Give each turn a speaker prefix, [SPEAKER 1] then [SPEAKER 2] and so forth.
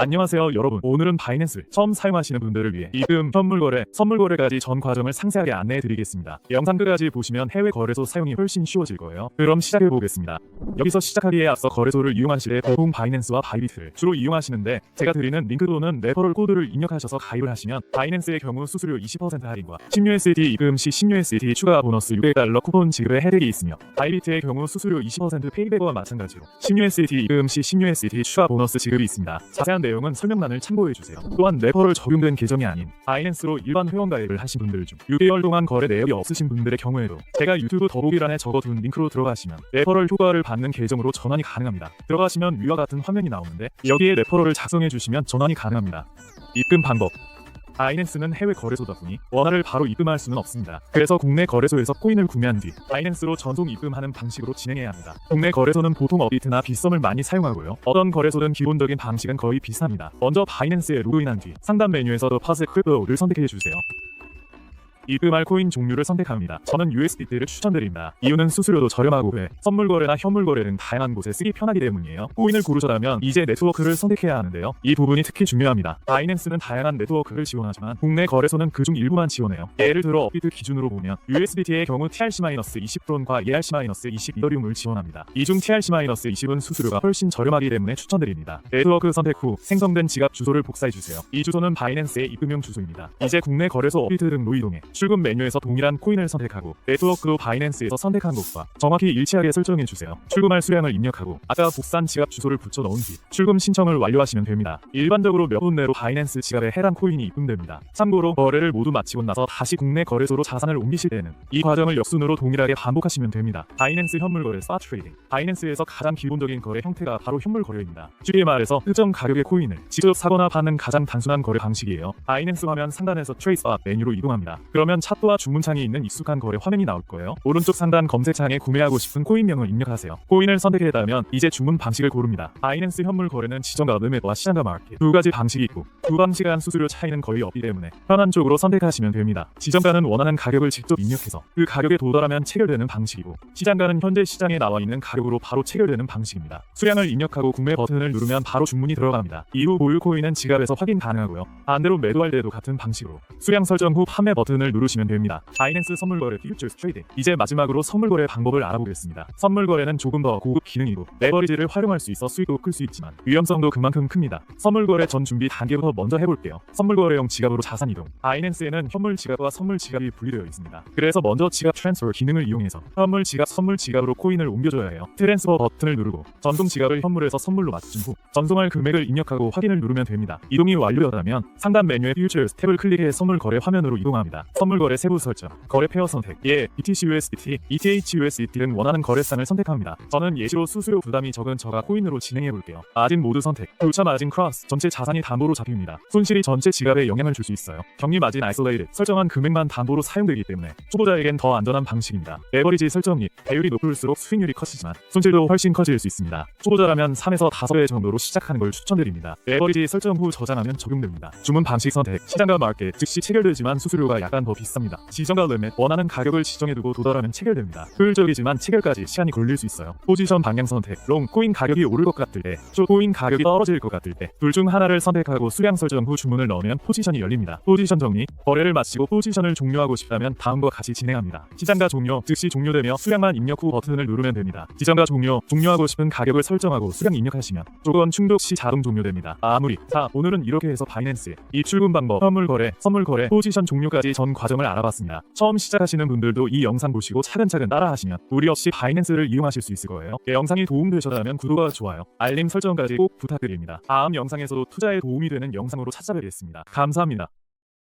[SPEAKER 1] 안녕하세요 여러분. 오늘은 바이낸스 처음 사용하시는 분들을 위해 입금, 현물 거래, 선물 거래까지 전 과정을 상세하게 안내해 드리겠습니다. 영상 끝까지 보시면 해외 거래소 사용이 훨씬 쉬워질 거예요. 그럼 시작해 보겠습니다. 여기서 시작하기에 앞서 거래소를 이용하실 때 보통 바이낸스와 바이비트를 주로 이용하시는데 제가 드리는 링크 또는 레퍼럴 코드를 입력하셔서 가입을 하시면 바이낸스의 경우 수수료 20% 할인과 10USD 입금 시 10USD 추가 보너스 600달러 쿠폰 지급의 혜택이 있으며 바이비트의 경우 수수료 20% 페이백과 마찬가지로 10USD 입금 시 10USD 추가 보너스 지급이 있습니다. 자세한 내용은 설명란을 참고해 주세요. 또한 레퍼럴 적용된 계정이 아닌 바이낸스로 일반 회원 가입을 하신 분들 중 6개월 동안 거래 내역이 없으신 분들의 경우에도 제가 유튜브 더보기란에 적어둔 링크로 들어가시면 레퍼럴 효과를 받는 계정으로 전환이 가능합니다. 들어가시면 위와 같은 화면이 나오는데 여기에 레퍼럴을 작성해 주시면 전환이 가능합니다. 입금 방법 바이낸스는 해외 거래소다 보니 원화를 바로 입금할 수는 없습니다. 그래서 국내 거래소에서 코인을 구매한 뒤 바이낸스로 전송 입금하는 방식으로 진행해야 합니다. 국내 거래소는 보통 업비트나 빗썸을 많이 사용하고요. 어떤 거래소든 기본적인 방식은 거의 비슷합니다. 먼저 바이낸스에 로그인한 뒤 상단 메뉴에서 더 파스 크립토를 선택해 주세요. 입금할 코인 종류를 선택합니다. 저는 USDT를 추천드립니다. 이유는 수수료도 저렴하고 회, 선물 거래나 현물 거래 등 다양한 곳에 쓰기 편하기 때문이에요. 코인을 고르셨다면 이제 네트워크를 선택해야 하는데요. 이 부분이 특히 중요합니다. 바이낸스는 다양한 네트워크를 지원하지만 국내 거래소는 그중 일부만 지원해요. 예를 들어 업비트 기준으로 보면 USDT의 경우 TRC-20%과 ERC-20 이더리움을 지원합니다. 이 중 TRC-20은 수수료가 훨씬 저렴하기 때문에 추천드립니다. 네트워크 선택 후 생성된 지갑 주소를 복사해 주세요. 이 주소는 바이낸스의 입금용 주소입니다. 이제 국내 거래소 업비트 등로 이동해 출금 메뉴에서 동일한 코인을 선택하고 네트워크로 바이낸스에서 선택한 곳과 정확히 일치하게 설정해 주세요. 출금할 수량을 입력하고 아까 복사한 지갑 주소를 붙여 넣은 뒤 출금 신청을 완료하시면 됩니다. 일반적으로 몇 분 내로 바이낸스 지갑에 해당 코인이 입금됩니다. 참고로 거래를 모두 마치고 나서 다시 국내 거래소로 자산을 옮기실 때는 이 과정을 역순으로 동일하게 반복하시면 됩니다. 바이낸스 현물 거래 스팟 트레이딩 바이낸스에서 가장 기본적인 거래 형태가 바로 현물 거래입니다. 쉽게 말해서 특정 가격의 코인을 직접 사거나 파는 가장 단순한 거래 방식이에요. 바이낸스 화면 상단에서 트레이스 업 메뉴로 이동합니다. 그러면 차트와 주문창에 있는 익숙한 거래 화면이 나올 거예요. 오른쪽 상단 검색창에 구매하고 싶은 코인명을 입력하세요. 코인을 선택했다면 이제 주문 방식을 고릅니다. 바이낸스 현물 거래는 지정과 르밋과 시장과 마켓 두 가지 방식이 있고 두 방식 간 수수료 차이는 거의 없기 때문에 편한 쪽으로 선택하시면 됩니다. 지정가는 원하는 가격을 직접 입력해서 그 가격에 도달하면 체결되는 방식이고 시장가는 현재 시장에 나와 있는 가격으로 바로 체결되는 방식입니다. 수량을 입력하고 구매 버튼을 누르면 바로 주문이 들어갑니다. 이후 보유 코인은 지갑에서 확인 가능하고요. 반대로 매도할 때도 같은 방식으로 수량 설정 후 판매 버튼을 누르시면 됩니다. 바이낸스 선물 거래 퓨처스 트레이딩 이제 마지막으로 선물 거래 방법을 알아보겠습니다. 선물 거래는 조금 더 고급 기능이고 레버리지를 활용할 수 있어 수익도 클 수 있지만 위험성도 그만큼 큽니다. 선물 거래 전 준비 단계부터 먼저 해볼게요. 선물 거래용 지갑으로 자산 이동. 바이낸스에는 현물 지갑과 선물 지갑이 분리되어 있습니다. 그래서 먼저 지갑 트랜스퍼 기능을 이용해서 현물 지갑 선물 지갑으로 코인을 옮겨줘야 해요. 트랜스퍼 버튼을 누르고 전송 지갑을 현물에서 선물로 맞춘 후 전송할 금액을 입력하고 확인을 누르면 됩니다. 이동이 완료되었다면 상단 메뉴의 Futures 탭을 클릭해 선물 거래 화면으로 이동합니다. 선물 거래 세부 설정, 거래 페어 선택, 예, BTC USDT, ETH USDT 등 원하는 거래상을 선택합니다. 저는 예시로 수수료 부담이 적은 저가 코인으로 진행해 볼게요. 마진 모드 선택, 교차 마진 크로스, 전체 자산이 담보로 잡힙니다. 손실이 전체 지갑에 영향을 줄 수 있어요. 격리 마진 아이솔레이드, 설정한 금액만 담보로 사용되기 때문에 초보자에겐 더 안전한 방식입니다. 레버리지 설정 및 배율이 높을수록 수익률이 커지지만 손실도 훨씬 커질 수 있습니다. 초보자라면 3에서 5배 정도로 시작하는 걸 추천드립니다. 레버리지 설정 후 저장하면 적용됩니다. 주문 방식 선택, 시장과 마켓, 즉시 체결되지만 수수료가 약간 더 비쌉니다. 지정과 limit, 원하는 가격을 지정해두고 도달하면 체결됩니다. 효율적이지만 체결까지 시간이 걸릴 수 있어요. 포지션 방향 선택, 롱, 코인 가격이 오를 것 같을 때, 숏, 코인 가격이 떨어질 것 같을 때, 둘 중 하나를 선택하고 수량 설정 후 주문을 넣으면 포지션이 열립니다. 포지션 정리, 거래를 마치고 포지션을 종료하고 싶다면 다음과 같이 진행합니다. 시장가 종료, 즉시 종료되며 수량만 입력 후 버튼을 누르면 됩니다. 지정가 종료, 종료하고 싶은 가격을 설정하고 수량 입력하시면 조건 충족 시 자동 종료됩니다. 마무리. 자, 오늘은 이렇게 해서 바이낸스 이 출금 방법, 선물 거래, 선물 거래, 포지션 종료까지 전 과정을 알아봤습니다. 처음 시작하시는 분들도 이 영상 보시고 차근차근 따라하시면 무리 없이 바이낸스를 이용하실 수 있을 거예요. 예, 영상이 도움되셨다면 구독과 좋아요, 알림 설정까지 꼭 부탁드립니다. 다음 영상에서도 투자에 도움이 되는 영상으로 찾아뵙겠습니다. 감사합니다.